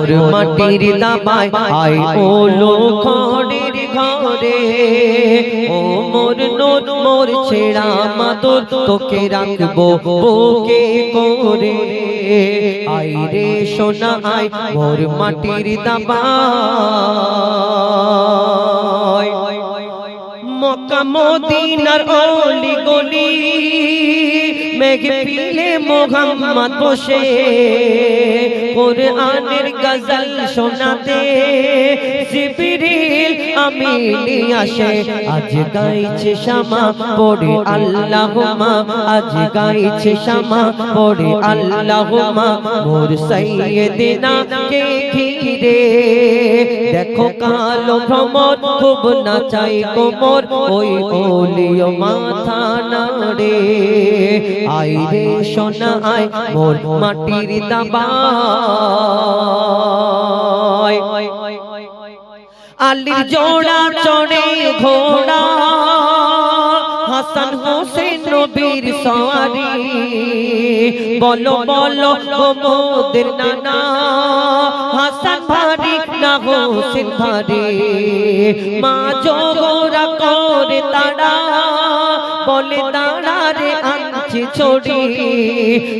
ওর মাটির দাবায় আই ওলো খড়ের ঘরে। ও মোর নোর মোর ছেড়া মাতর তোকে রাখব বুকে করে। আই রে সোনা আই মোর মাটির দাবায়। মক্কা মদিনার অলি গলি মেঘ পিলে মোহাম্মদ বসে কোরআনের গজল শোনাতে জিবরিল আমিনি আসে আজ গাইছে শামা, পড়ে আল্লাহুমা আজ গাইছে শামা, পড়ে আল্লাহুমা মোর সাইয়েদিনা কে ঘিরে। দেখো কালো ভ্রমর, খুব নাচাই কোমর, ওই ওলিও মাথা নাড়ে। আই রে সোনা, আয়, মোর মাটির দাবায় আলির জোড়া চড়ে ঘোড়া, হাসান হোসেন নবীর সওয়ারি বলো বলো মোদের নানা, হাসান ভারি না হোসেন ভারি? মা জোগোরা করে তারা, বলে তারা রে ছড়ি,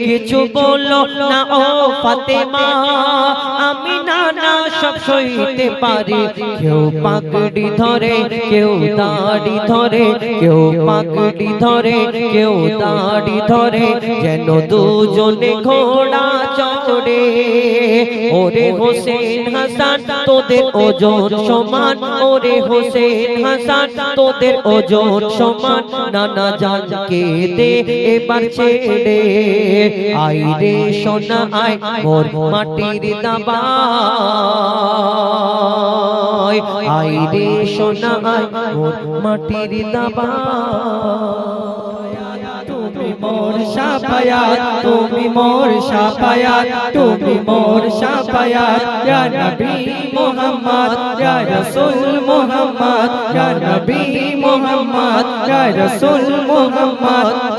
কিছু বলো না ও ফাতেমা। আমি না না সব সইতে পারি। কেউ পাকড়ি ধরে, কেউ দাড়ি ধরে, কেউ পাকড়ি ধরে, কেউ দাড়ি ধরে, যেন দুজনে ঘোড়া চড়ে। ওরে হোসেন হাসান, তোদের ওজন সমান। ওরে হোসেন হাসান, তোদের ওজন সমান। নানা জানকে দে এবার ছেড়ে আই রে সোনা আয়, মোর মাটির দাবা আই রে সোনা আয়, মোর মাটির দাবা মোর সাফায়াত তুমি মোর সাফায়াত তুমি মোর সাফায়াত ইয়া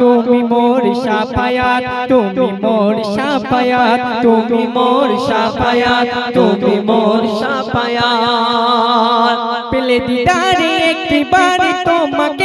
তুমি মোর সাফায়াত তুমি মোর সাফায়াত তুমি মোর সাফায়াত তুমি মোর সাফায়াত পেলে দিদারে একটি বাড়ি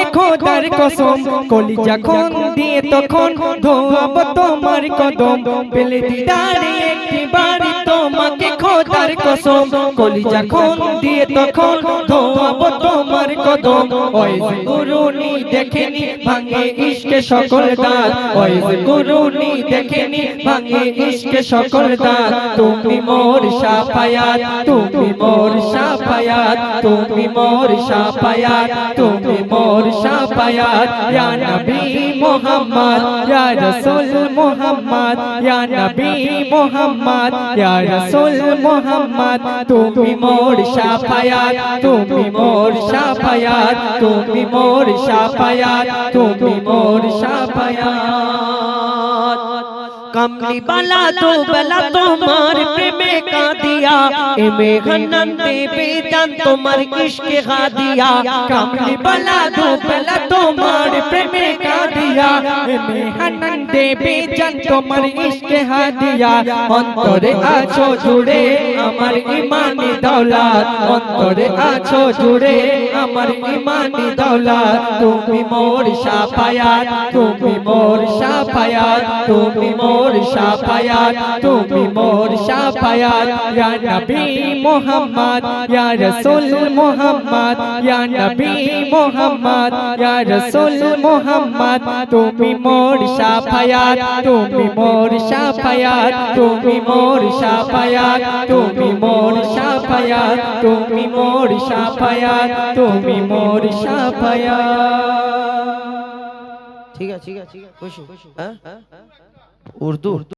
তোমাকে খোদার কসম কলি যখন দিয়ে তখন ধোয়াব তোমার কদম। পেলে দিদারে একটি বাড়ি তোমাকে খোদার কসম কলি যখন দিয়ে তখন ধোয়াব তোমার কদম। ওই গুরুনি দেখেনি, ভাঙে ইশকে সকল দাঁত। ওই গুরুনি দেখেনি, ভাঙে ইশকে সকল দাঁত। তুমি মোর সাফায়াত, তুমি মোর সাফায়াত, তুমি মোর সাফায়াত, তুমি মোর সাফায়াত। ইয়া নবী মুহাম্মদ, ইয়া রাসূল মুহাম্মদ, ইয়া নবী মুহাম্মদ, ইয়া রাসূল মুহাম্মদ তুমি মোর সাফায়াত তুমি মোর সাফায়াত তুমি মোর সাফায়াত তুমি মোর সাফায়াত কমলি বালা তো বেলা তোমার প্রেমে কাঁদিয়া এ মেঘনন দেবে জান তোমার ইশকে হাদিয়া কামলি বালা দো বেলা তোমার প্রেমে কাঁদিয়া এমে হানন দেবে জান তোমার ইশকে হাদিয়া অন্তরে আছো জুড়ে আমার ইমানি দৌলত অন্তরে আছো জুড়ে আমার ইমানি দৌলত তুমি মোর সাফায়াত তুমি মোর সাফায়াত তুমি মোর সাফায়াত তুমি মোর সাফায়াত ইয়া নবী মুহাম্মদ ইয়া রাসূল মুহাম্মদ ইয়া নবী মুহাম্মদ ইয়া রাসূল মুহাম্মদ তুমি মোর সাফায়াত তুমি মোর সাফায়াত তুমি মোর সাফায়াত তুমি মোর সাফায়াত তুমি মোর সাফায়াত তুমি মোর সাফায়াত ঠিক আছে ঠিক আছে খুশি হ্যাঁ? উর্দু।